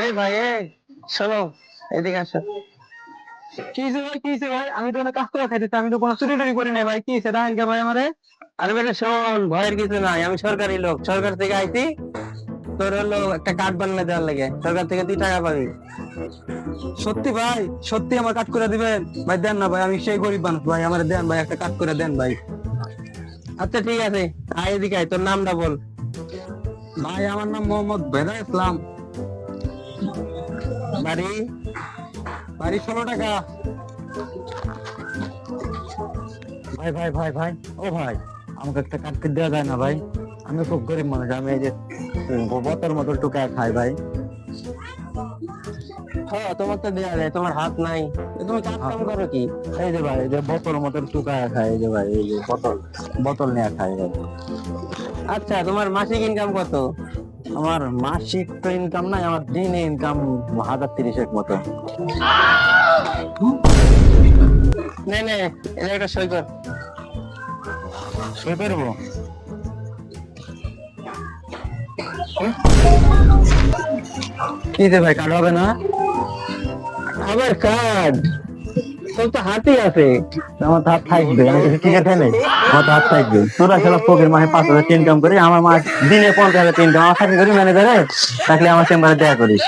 এই ভাই এই শোনো এদিকে আসো। কি ভাই কি ভাই? আমি তো অনেক কাজ করে খাইতেছি আমি তো কোনো চুরি টুরি করি নাই ভাই। কি হয়েছে দেখেন ভাই আমারে? আরে বেটা শোন ভয়ের কিছু নাই আমি সরকারি লোক। সরকার থেকে আইছি তোর হলো একটা কার্ড বানিয়ে দেওয়ার লাগে। সরকার থেকে তুই টাকা পাবি। সত্যি ভাই সত্যি আমার কাট করে দিবেন? ভাই দেন না ভাই আমি সেই গরিব মানুষ ভাই আমার দেন ভাই একটা কাট করে দেন ভাই। আচ্ছা ঠিক আছে আয় এদিকে আয় তোর নামটা বল। ভাই আমার নাম মোহাম্মদ বেদা ইসলাম। বাড়ি? বাড়ি ষোলো টাকা। ভাই ভাই ভাই ভাই। ও ভাই আমাকে একটা কাটতে দেওয়া যায় না ভাই। আমি খুব গরিব মানুষ আমি এই যে বোতল মতো টুকা খাই ভাই। হ্যাঁ তোমার তো দেওয়া যায় তোমার হাত নাই। তুমি কাজ কাম করো কি? এই যে ভাই এই যে বোতল মতো টুকা খাই এই যে ভাই এই যে বোতল। বোতল নিয়ে খাই ভাই। আচ্ছা তোমার মাসিক ইনকাম কত? আমার মাসিক তো ইনকাম নাই, আমার দিনে ইনকাম হাজার তিরিশের মতো। নে নে এটা একটা কি ভাই, কার্ড হবে না? আবার কার্ড? হাতই আছে। আমার নাই? আমার পাঁচ হাজার আমার দিনে পঞ্চাশ হাজার ইনকাম আমার চাকরি করি ম্যানেজারে থাকলে আমার চেম্বারে দেয়া করিস।